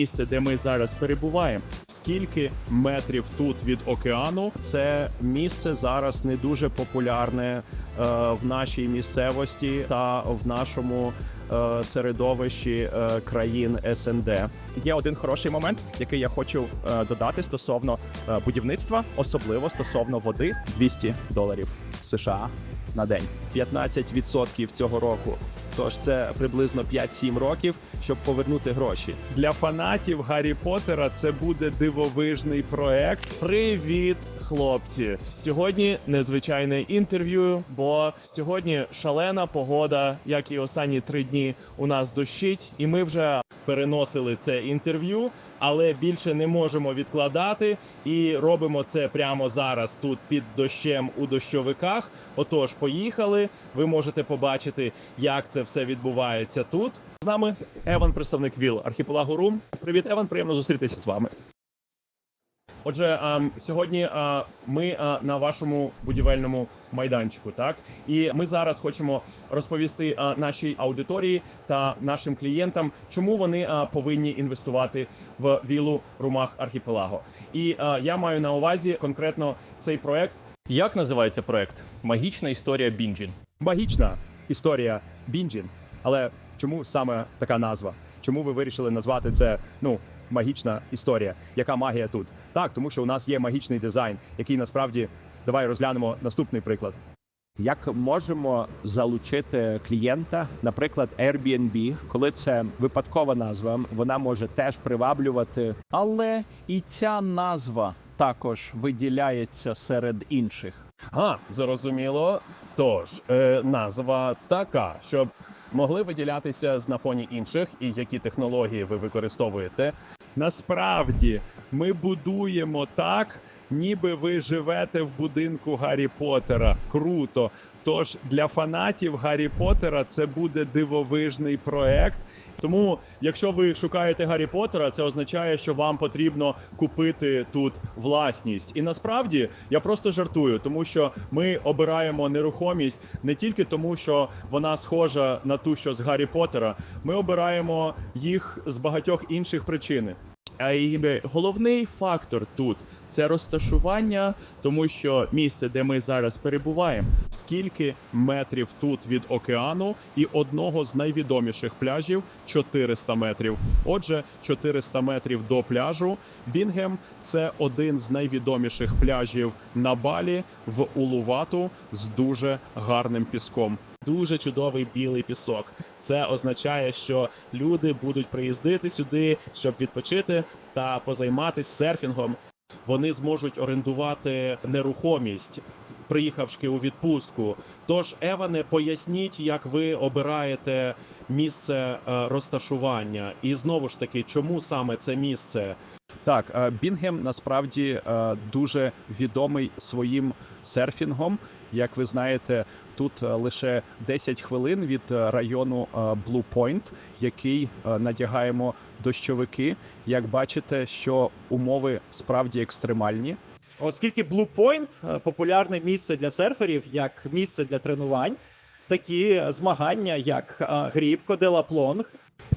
місце, де ми зараз перебуваємо. Скільки метрів тут від океану? Це місце зараз не дуже популярне е, в нашій місцевості та в нашому е, середовищі е, країн СНД. Є один хороший момент, який я хочу додати стосовно будівництва, особливо стосовно води. 200 доларів США на день. 15% цього року. Тож це приблизно 5-7 років, щоб повернути гроші. Для фанатів Гаррі Поттера це буде дивовижний проект. Привіт, хлопці! Сьогодні незвичайне інтерв'ю, бо сьогодні шалена погода, як і останні три дні у нас дощить, і ми вже переносили це інтерв'ю, але більше не можемо відкладати і робимо це прямо зараз тут під дощем у дощовиках. Отож, поїхали. Ви можете побачити, як це все відбувається тут. З нами Еван, представник ВІЛ архіпелагу Рум. Привіт, Еван, приємно зустрітися з вами. Отже, сьогодні ми на вашому будівельному майданчику, так і ми зараз хочемо розповісти нашій аудиторії та нашим клієнтам, чому вони повинні інвестувати в вілу Румах Архіпелаго. І я маю на увазі конкретно цей проект. Як називається проект? Магічна історія Бінджін. Магічна історія Бінджін. Але чому саме така назва? Чому ви вирішили назвати це ну магічна історія? Яка магія тут? Так, тому що у нас є магічний дизайн, який насправді давай розглянемо наступний приклад. Як можемо залучити клієнта, наприклад, Airbnb, коли це випадкова назва, вона може теж приваблювати, але і ця назва також виділяється серед інших. А, зрозуміло. Тож е, назва така, щоб могли виділятися на фоні інших, і які технології ви використовуєте. Насправді ми будуємо так, ніби ви живете в будинку Гаррі Поттера. Круто. Тож для фанатів Гаррі Поттера це буде дивовижний проект. Тому, якщо ви шукаєте Гаррі Поттера, це означає, що вам потрібно купити тут власність. І насправді я просто жартую, тому що ми обираємо нерухомість не тільки тому, що вона схожа на ту, що з Гаррі Поттера. Ми обираємо їх з багатьох інших причин. А і головний фактор тут це розташування, тому що місце, де ми зараз перебуваємо, скільки метрів тут від океану, і одного з найвідоміших пляжів 400 метрів. Отже, 400 метрів до пляжу. Бінгем це один з найвідоміших пляжів на Балі в Улувату з дуже гарним піском. Дуже чудовий білий пісок. Це означає, що люди будуть приїздити сюди, щоб відпочити та позайматися серфінгом. Вони зможуть орендувати нерухомість, приїхавши у відпустку. Тож, Еване, поясніть, як ви обираєте місце е, розташування, і знову ж таки, чому саме це місце? Так, е, Бінгем насправді е, дуже відомий своїм серфінгом. Як ви знаєте, тут лише 10 хвилин від району Point, який надягаємо дощовики. Як бачите, що умови справді екстремальні. Оскільки Blue Point е, популярне місце для серферів, як місце для тренувань, такі змагання, як е, Грібко, Делаплонг,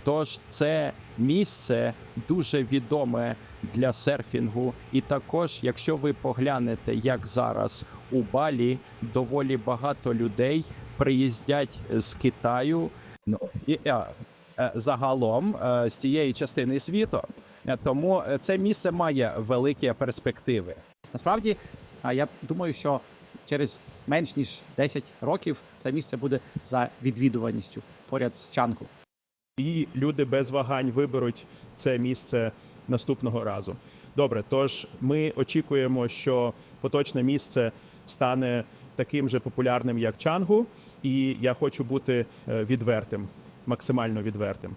Тож це місце дуже відоме для серфінгу. І також, якщо ви поглянете, як зараз у Балі доволі багато людей приїздять з Китаю. Ну і загалом е, з цієї частини світу. Е, Тому е, це місце має великі перспективи. Насправді, я думаю, що через менш ніж 10 років це місце буде за відвідуваністю поряд з Чанку. і люди без вагань виберуть це місце наступного разу. Добре, тож ми очікуємо, що поточне місце стане таким же популярним, як Чангу, і я хочу бути е, відвертим, максимально відвертим.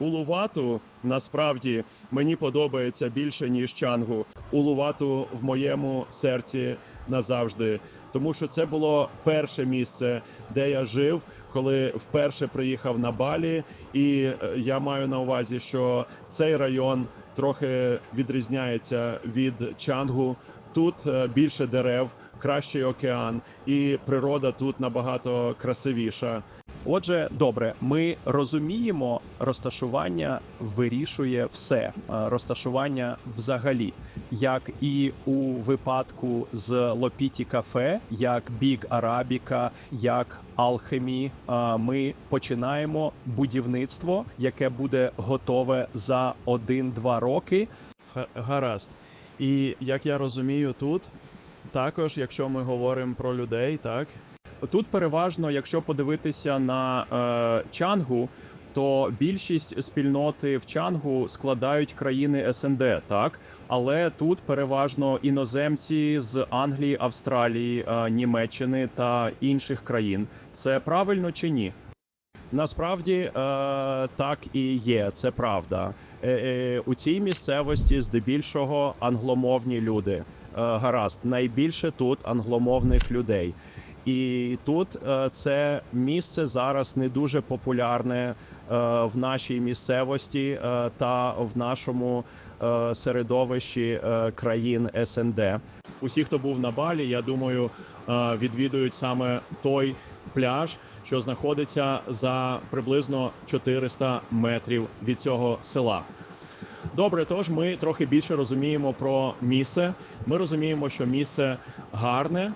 Улувату насправді мені подобається більше ніж Чангу. Улувату в моєму серці назавжди, тому що це було перше місце, де я жив, коли вперше приїхав на Балі, і е, я маю на увазі, що цей район трохи відрізняється від Чангу. Тут е, більше дерев, кращий океан, і природа тут набагато красивіша. Отже, добре, ми розуміємо, розташування вирішує все. Е, Розташування взагалі, як і у випадку з Лопіті кафе, як Біг Арабіка, як Алхемі. е, Ми починаємо будівництво, яке буде готове за 1-2 роки. Гаразд. І як я розумію, тут також, якщо ми говоримо про людей, так Тут переважно, якщо подивитися на е, Чангу, то більшість спільноти в Чангу складають країни СНД, так але тут переважно іноземці з Англії, Австралії, е, Німеччини та інших країн. Це правильно чи ні? Насправді е, так і є, це правда. Е, е, у цій місцевості здебільшого англомовні люди. Е, гаразд, найбільше тут англомовних людей. І тут е, це місце зараз не дуже популярне е, в нашій місцевості е, та в нашому середовищі країн СНД. Усі, хто був на балі, я думаю, відвідують саме той пляж, що знаходиться за приблизно 400 метрів від цього села. Добре, тож ми трохи більше розуміємо про місце. Ми розуміємо, що місце гарне.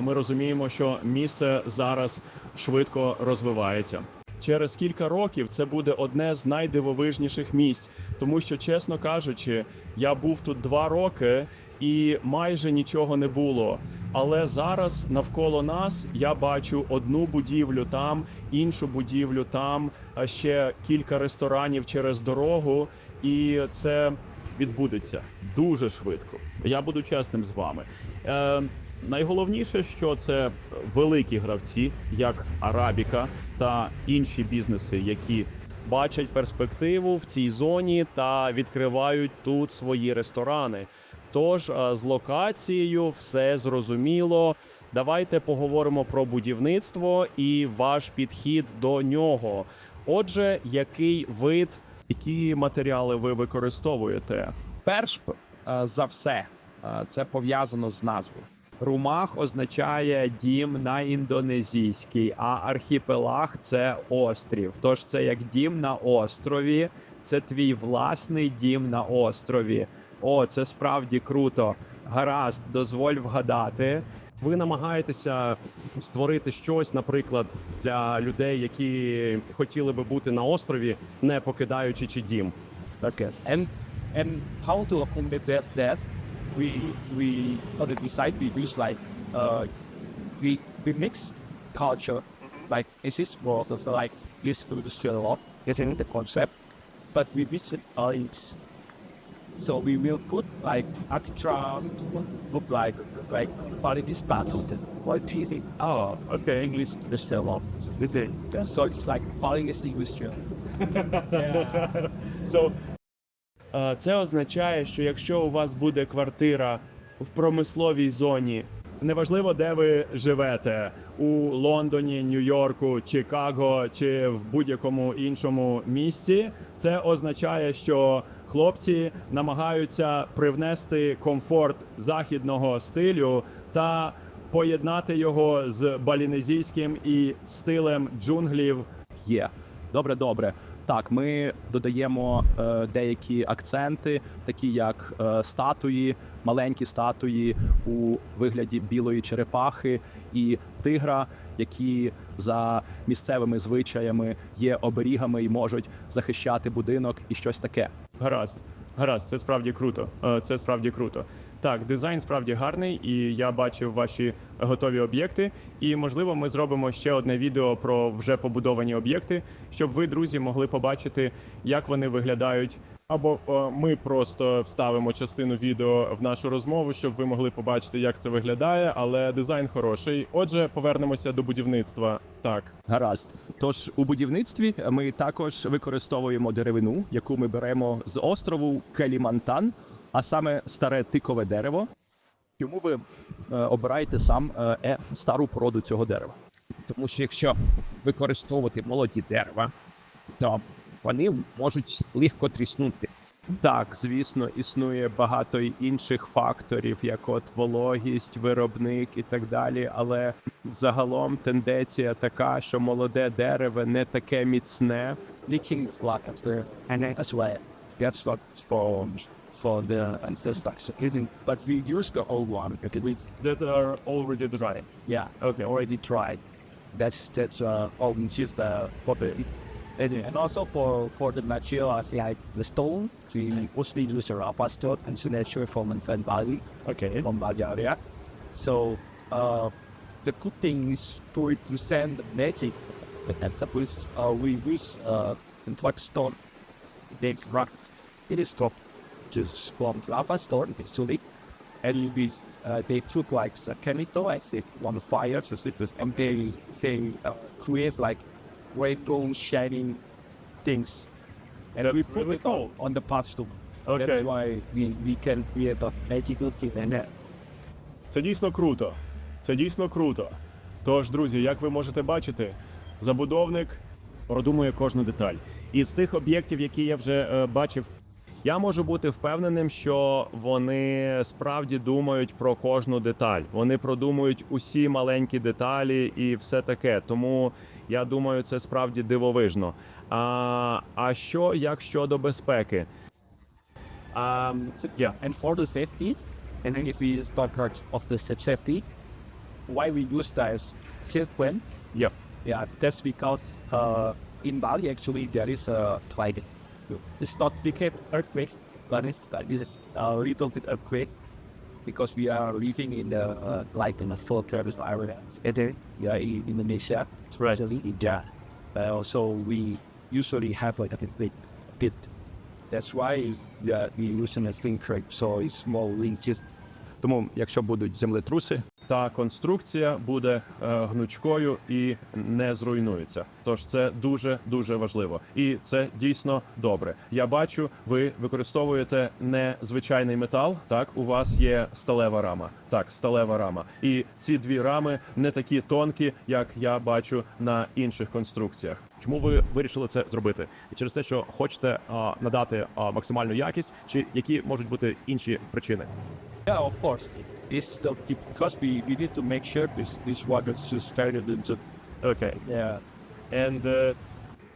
Ми розуміємо, що місце зараз швидко розвивається. Через кілька років це буде одне з найдивовижніших місць, тому що, чесно кажучи, я був тут два роки і майже нічого не було. Але зараз навколо нас я бачу одну будівлю там, іншу будівлю там, а ще кілька ресторанів через дорогу, і це відбудеться дуже швидко. Я буду чесним з вами. Е, найголовніше, що це великі гравці, як Арабіка та інші бізнеси, які бачать перспективу в цій зоні та відкривають тут свої ресторани. Тож е, з локацією все зрозуміло. Давайте поговоримо про будівництво і ваш підхід до нього. Отже, який вид, які матеріали ви використовуєте? Перш е, за все, е, це пов'язано з назвою. Румах означає дім на індонезійський, а архіпелаг це острів. Тож це як дім на острові, це твій власний дім на острові. О, це справді круто. Гаразд, дозволь вгадати. Ви намагаєтеся створити щось, наприклад, для людей, які хотіли би бути на острові, не покидаючи чи дім. Okay. And and how to accommodate that we we on the side we use like uh we we mix culture. Like this is more of like this industrial lot getting the concept. But we visit all its so we will put like architecture look like like body this part of the what do you think oh okay English industrial lot so it's like body is industrial So, е, це означає, що якщо у вас буде квартира в промисловій зоні, неважливо, де ви живете, у Лондоні, Нью-Йорку, Чикаго чи в будь-якому іншому місці, це означає, що хлопці намагаються привнести комфорт західного стилю та поєднати його з балінезійським і стилем джунглів Є. Добре, добре. Так, ми додаємо е, деякі акценти, такі як е, статуї, маленькі статуї у вигляді білої черепахи і тигра, які за місцевими звичаями є оберігами і можуть захищати будинок і щось таке. Гаразд, гаразд, це справді круто. Е, Це справді круто. Так, дизайн справді гарний, і я бачив ваші готові об'єкти. І можливо, ми зробимо ще одне відео про вже побудовані об'єкти, щоб ви, друзі, могли побачити, як вони виглядають. Або е, ми просто вставимо частину відео в нашу розмову, щоб ви могли побачити, як це виглядає. Але дизайн хороший. Отже, повернемося до будівництва. Так, Гаразд. Тож у будівництві ми також використовуємо деревину, яку ми беремо з острову Келімантан, а саме старе тикове дерево. Чому ви е, обираєте сам е, е, стару породу цього дерева? Тому що якщо використовувати молоді дерева, то вони можуть легко тріснути. Так, звісно, існує багато інших факторів, як от вологість, виробник і так далі. Але загалом тенденція така, що молоде дерево не таке міцне. leaking block after and then as well. For the ancestors. But we use the old one because we that are already dried. Yeah, okay, already dried. That's that's uh all we use the for the and, and also for for the material like the stone. We mostly use a raw stone and signature from Fan Valley. Okay. From Bali area. So uh the good thing is to represent the magic and uh, we use uh black stone they rock it is top just from lava stone actually and we uh, they took like a chemical acid on the fire so it was and they they uh, create like rainbow shining things and That's we put really it all on the parts Okay. that's why we, we can create a magical thing and that Це дійсно круто. Це дійсно круто. Тож, друзі, як ви можете бачити, забудовник продумує кожну деталь. Із тих об'єктів, які я вже е, бачив, я можу бути впевненим, що вони справді думають про кожну деталь. Вони продумують усі маленькі деталі і все таке. Тому я думаю, це справді дивовижно. А, а що як щодо безпеки? Um, so, yeah, and for the safety, and then if we talk about of the safety, why we use that is when Yeah. yeah, that's because uh, in Bali actually there is a like it's not big earthquake, but it's but it's a little bit earthquake because we are living in the uh, like in a full terrorist area, and then yeah, in Indonesia, especially in India. Uh, also, we usually have like a bit, bit that's why yeah, we using a thing crate, so it's more linked. Тому, якщо будуть землетруси, та конструкція буде е, гнучкою і не зруйнується. Тож це дуже дуже важливо, і це дійсно добре. Я бачу, ви використовуєте не звичайний метал. Так, у вас є сталева рама. Так, сталева рама. І ці дві рами не такі тонкі, як я бачу на інших конструкціях. Чому ви вирішили це зробити? Через те, що хочете а, надати а, максимальну якість, чи які можуть бути інші причини? Yeah, of course. It's the because we, we need to make sure this this water is just started into Окей. yeah. And uh,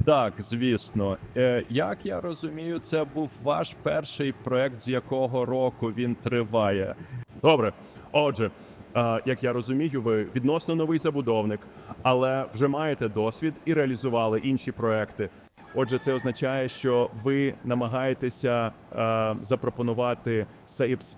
Так, звісно. Е, як я розумію, це був ваш перший проект, з якого року він триває. Добре. Отже, е, як я розумію, ви відносно новий забудовник, але вже маєте досвід і реалізували інші проекти. Отже, це означає, що ви намагаєтеся е, запропонувати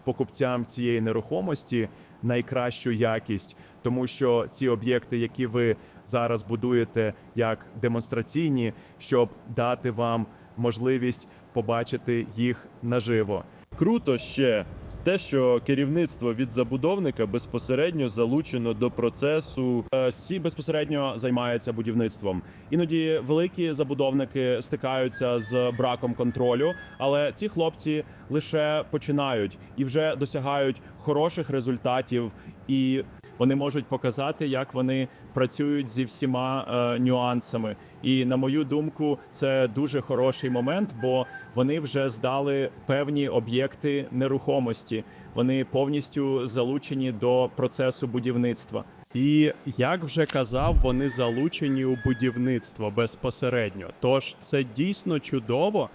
покупцям цієї нерухомості найкращу якість, тому що ці об'єкти, які ви зараз будуєте як демонстраційні, щоб дати вам можливість побачити їх наживо. Круто ще те, що керівництво від забудовника безпосередньо залучено до процесу. Е, Сі безпосередньо займаються будівництвом. Іноді великі забудовники стикаються з браком контролю, але ці хлопці лише починають і вже досягають хороших результатів і вони можуть показати, як вони працюють зі всіма е, нюансами. І на мою думку, це дуже хороший момент, бо вони вже здали певні об'єкти нерухомості. Вони повністю залучені до процесу будівництва. І як вже казав, вони залучені у будівництво безпосередньо. Тож це дійсно чудово.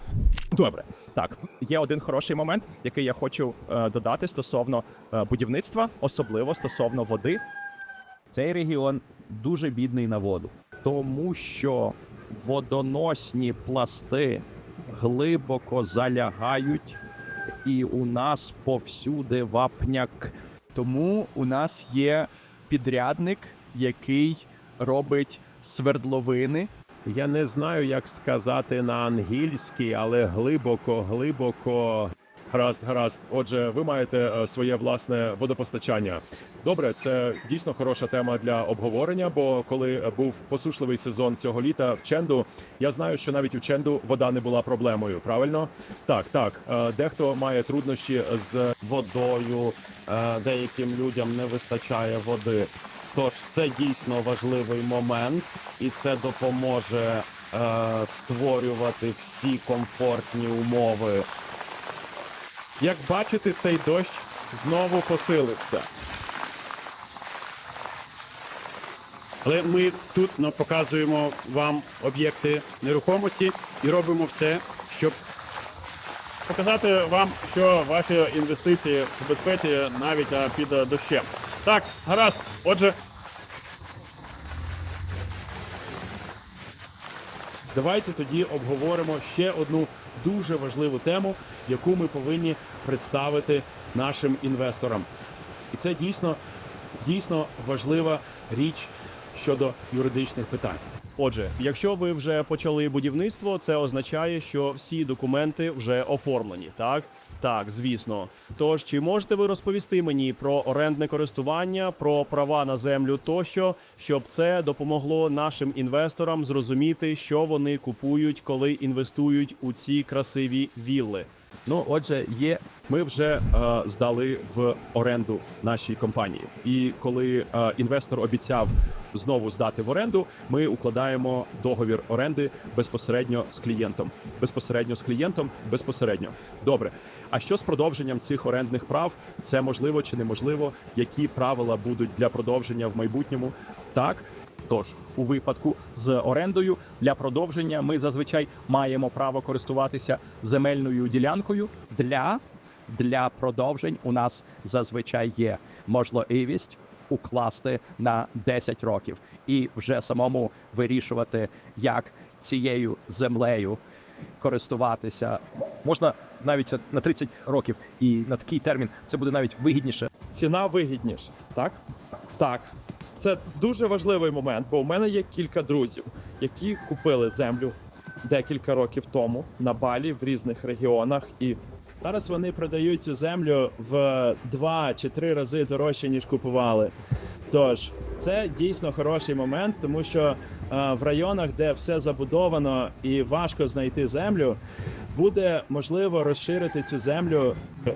Добре, так є один хороший момент, який я хочу е, додати стосовно е, будівництва, особливо стосовно води. Цей регіон дуже бідний на воду, тому що водоносні пласти глибоко залягають, і у нас повсюди вапняк. Тому у нас є підрядник, який робить свердловини. Я не знаю, як сказати на ангельській, але глибоко, глибоко. Гаразд, гаразд. Отже, ви маєте е, своє власне водопостачання. Добре, це дійсно хороша тема для обговорення. Бо коли був посушливий сезон цього літа в Ченду, я знаю, що навіть у Ченду вода не була проблемою. Правильно? Так, так. Е, Дехто має труднощі з водою, е, деяким людям не вистачає води. Тож це дійсно важливий момент, і це допоможе створювати всі комфортні умови Як бачите, цей дощ знову посилився. Але ми тут ну, показуємо вам об'єкти нерухомості і робимо все, щоб показати вам, що ваші інвестиції в безпеці навіть під дощем. Так, гаразд. Отже, давайте тоді обговоримо ще одну дуже важливу тему, яку ми повинні представити нашим інвесторам. І це дійсно, дійсно важлива річ щодо юридичних питань. Отже, якщо ви вже почали будівництво, це означає, що всі документи вже оформлені, так? Так, звісно. Тож, чи можете ви розповісти мені про орендне користування, про права на землю тощо, щоб це допомогло нашим інвесторам зрозуміти, що вони купують, коли інвестують у ці красиві вілли? Ну, отже, є. Ми вже е, здали в оренду нашій компанії. І коли е, інвестор обіцяв знову здати в оренду, ми укладаємо договір оренди безпосередньо з клієнтом. Безпосередньо з клієнтом, безпосередньо. Добре. А що з продовженням цих орендних прав? Це можливо чи неможливо? Які правила будуть для продовження в майбутньому? Так, Тож, у випадку з орендою для продовження ми зазвичай маємо право користуватися земельною ділянкою. Для, для продовжень у нас зазвичай є можливість укласти на 10 років і вже самому вирішувати, як цією землею користуватися. Можна навіть на 30 років, і на такий термін це буде навіть вигідніше. ціна вигідніша, так? Так. Це дуже важливий момент, бо у мене є кілька друзів, які купили землю декілька років тому на Балі в різних регіонах і Зараз вони продають цю землю в два чи три рази дорожче, ніж купували. Тож, це дійсно хороший момент, тому що е, в районах, де все забудовано і важко знайти землю, буде можливо розширити цю землю. Е,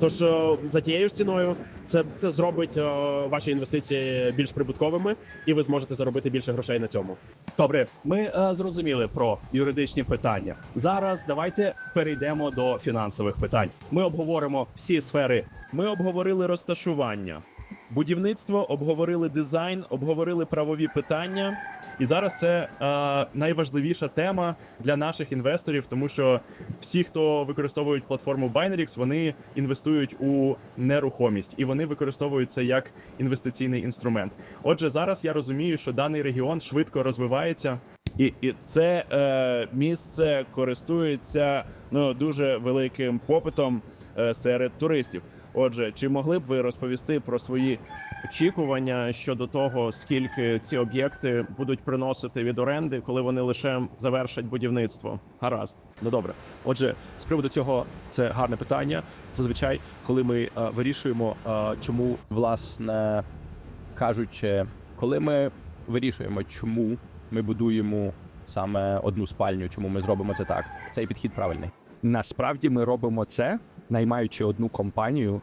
Тож е, за тією ж ціною це, це зробить е, ваші інвестиції більш прибутковими, і ви зможете заробити більше грошей на цьому. Добре, ми зрозуміли про юридичні питання. Зараз давайте перейдемо до фінансових питань. Ми обговоримо всі сфери. Ми обговорили розташування, будівництво, обговорили дизайн, обговорили правові питання. І зараз це е, найважливіша тема для наших інвесторів, тому що всі, хто використовують платформу Binerix, вони інвестують у нерухомість і вони використовують це як інвестиційний інструмент. Отже, зараз я розумію, що даний регіон швидко розвивається, і, і це е, місце користується ну дуже великим попитом е, серед туристів. Отже, чи могли б ви розповісти про свої очікування щодо того, скільки ці об'єкти будуть приносити від оренди, коли вони лише завершать будівництво? Гаразд. Ну добре. Отже, з приводу цього це гарне питання. Зазвичай, коли ми е, вирішуємо, е, чому власне кажучи, коли ми вирішуємо, чому ми будуємо саме одну спальню, чому ми зробимо це так, цей підхід правильний. Насправді ми робимо це, наймаючи одну компанію,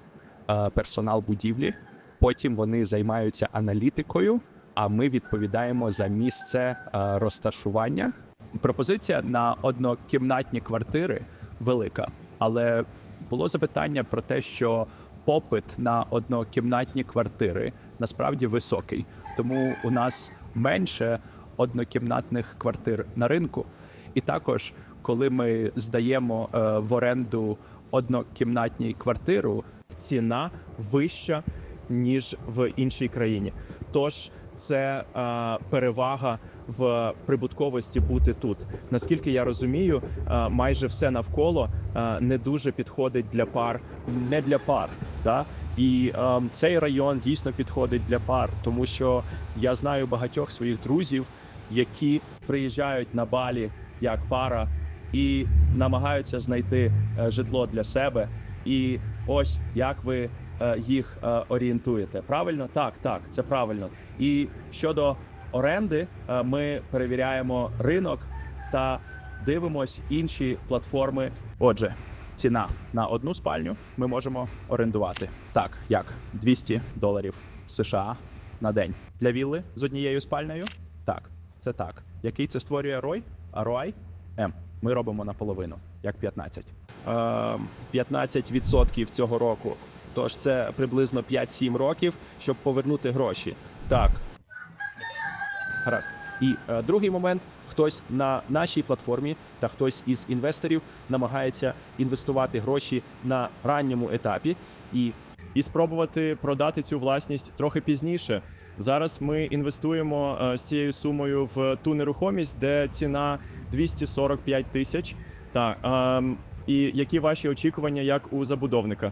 е, персонал будівлі. Потім вони займаються аналітикою, а ми відповідаємо за місце е, розташування. Пропозиція на однокімнатні квартири велика, але було запитання про те, що попит на однокімнатні квартири насправді високий, тому у нас менше однокімнатних квартир на ринку. І також, коли ми здаємо е, в оренду однокімнатній квартиру, ціна вища ніж в іншій країні. Тож це е, перевага в прибутковості бути тут. Наскільки я розумію, е, майже все навколо е, не дуже підходить для пар, не для пар. Да? І е, цей район дійсно підходить для пар, тому що я знаю багатьох своїх друзів, які приїжджають на балі як пара і намагаються знайти е, житло для себе. І ось як ви е, їх е, орієнтуєте. Правильно? Так, так, це правильно. І щодо оренди, ми перевіряємо ринок та дивимось інші платформи. Отже, ціна на одну спальню ми можемо орендувати так, як 200 доларів США на день. Для вілли з однією спальнею? Так, це так. Який це створює ROI? ROI? М. Ми робимо наполовину, як 15. 15% цього року. Тож це приблизно 5-7 років, щоб повернути гроші. Так. Гаразд. І е, другий момент: хтось на нашій платформі та хтось із інвесторів намагається інвестувати гроші на ранньому етапі. І і спробувати продати цю власність трохи пізніше. Зараз ми інвестуємо е, з цією сумою в ту нерухомість, де ціна 245 тисяч. Так, ем, і які ваші очікування як у забудовника? Е,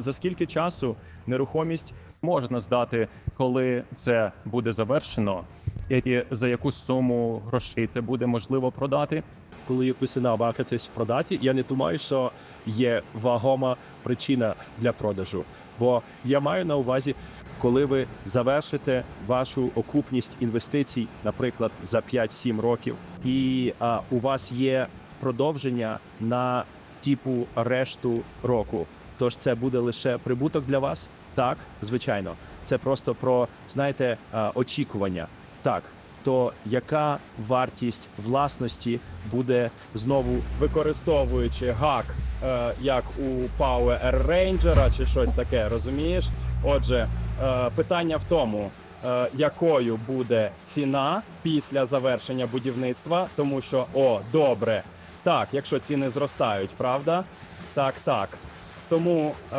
за скільки часу нерухомість можна здати, коли це буде завершено? І за яку суму грошей це буде можливо продати? коли якусь намагатись продати, я не думаю, що є вагома причина для продажу. Бо я маю на увазі, коли ви завершите вашу окупність інвестицій, наприклад, за 5-7 років, і а, у вас є продовження на типу решту року. Тож це буде лише прибуток для вас? Так, звичайно. Це просто про, знаєте, очікування. Так, то яка вартість власності буде знову використовуючи гак, е, як у Power Ranger чи щось таке, розумієш? Отже, питання в тому, е, якою буде ціна після завершення будівництва, тому що о, добре, так, якщо ціни зростають, правда? Так, так. Тому е,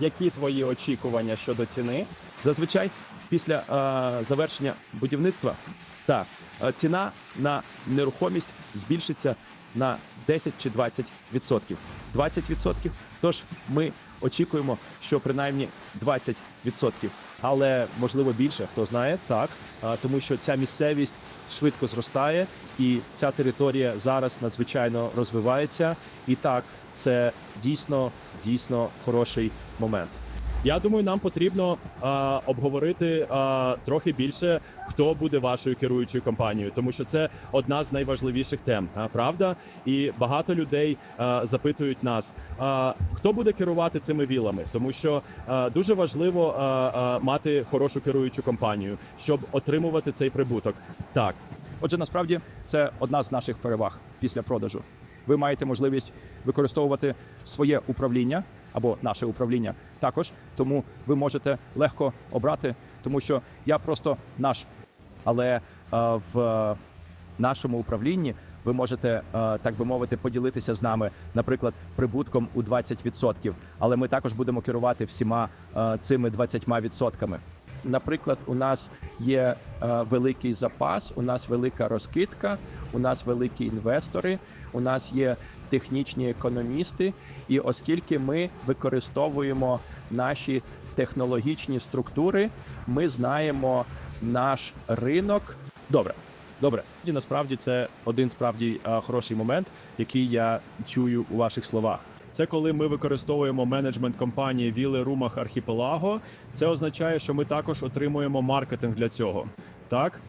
які твої очікування щодо ціни? зазвичай після е, завершення будівництва та е, ціна на нерухомість збільшиться на 10 чи 20 відсотків. 20 відсотків. Тож ми очікуємо, що принаймні 20 відсотків, але можливо більше, хто знає, так тому що ця місцевість швидко зростає, і ця територія зараз надзвичайно розвивається. І так, це дійсно дійсно хороший момент. Я думаю, нам потрібно а, обговорити а, трохи більше, хто буде вашою керуючою компанією, тому що це одна з найважливіших тем, а, правда? І багато людей а, запитують нас, а, хто буде керувати цими вілами, тому що а, дуже важливо а, а, мати хорошу керуючу компанію, щоб отримувати цей прибуток. Так, Отже, насправді це одна з наших переваг після продажу. Ви маєте можливість використовувати своє управління або наше управління також, тому ви можете легко обрати, тому що я просто наш. Але е, в нашому управлінні ви можете, е, так би мовити, поділитися з нами, наприклад, прибутком у 20%. Але ми також будемо керувати всіма е, цими 20%. Наприклад, у нас є е, великий запас, у нас велика розкидка, у нас великі інвестори, у нас є технічні економісти. І оскільки ми використовуємо наші технологічні структури, ми знаємо наш ринок. Добре, добре. І насправді це один справді хороший момент, який я чую у ваших словах. Це коли ми використовуємо менеджмент компанії Віли Румах Архіпелаго. Це означає, що ми також отримуємо маркетинг для цього. Так,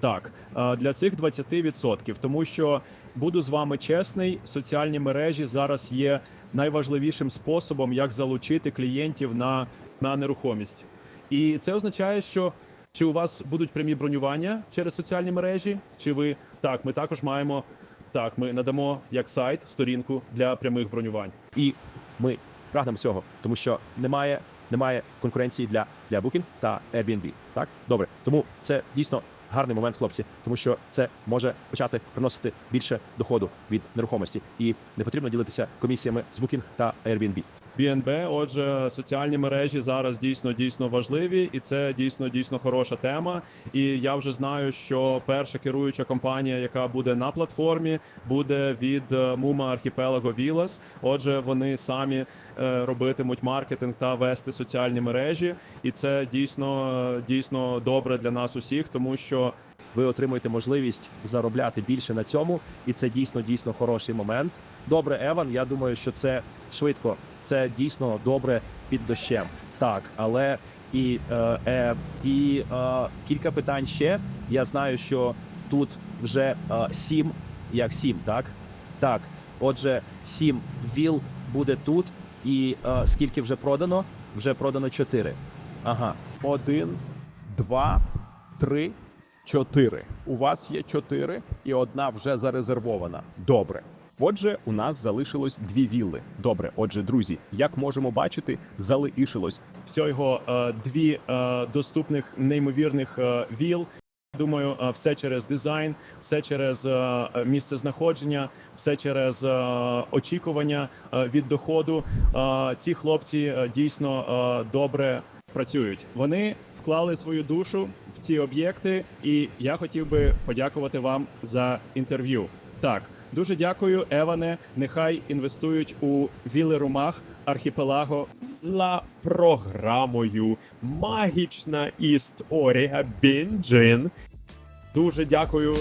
так, для цих 20%. Тому що буду з вами чесний, соціальні мережі зараз є найважливішим способом, як залучити клієнтів на, на нерухомість. І це означає, що чи у вас будуть прямі бронювання через соціальні мережі, чи ви так, ми також маємо. Так, ми надамо як сайт сторінку для прямих бронювань. І ми прагнемо цього, тому що немає, немає конкуренції для, для Booking та Airbnb. Так, добре. Тому це дійсно гарний момент, хлопці, тому що це може почати приносити більше доходу від нерухомості, і не потрібно ділитися комісіями з Booking та Airbnb. BNB, отже, соціальні мережі зараз дійсно дійсно важливі, і це дійсно дійсно хороша тема. І я вже знаю, що перша керуюча компанія, яка буде на платформі, буде від е, Мума Архіпелаго Вілас. Отже, вони самі е, робитимуть маркетинг та вести соціальні мережі, і це дійсно е, дійсно добре для нас усіх, тому що ви отримуєте можливість заробляти більше на цьому, і це дійсно дійсно хороший момент. Добре, Еван. Я думаю, що це швидко. Це дійсно добре під дощем. Так, але і, е, е, і е, кілька питань ще. Я знаю, що тут вже е, сім, як сім, так? Так. Отже, сім віл буде тут. І е, скільки вже продано? Вже продано чотири. Ага. Один, два, три, чотири. У вас є чотири, і одна вже зарезервована. Добре. Отже, у нас залишилось дві вілли. Добре, отже, друзі, як можемо бачити, залишилось всього е, дві е, доступних неймовірних е, віл. Думаю, е, все через дизайн, все через е, місце знаходження, все через е, очікування е, від доходу. Е, Ці хлопці е, дійсно е, добре працюють. Вони вклали свою душу в ці об'єкти, і я хотів би подякувати вам за інтерв'ю. Так, дуже дякую, Еване. Нехай інвестують у віли Румах, архіпелаго за програмою Магічна історія Бінджин. Дуже дякую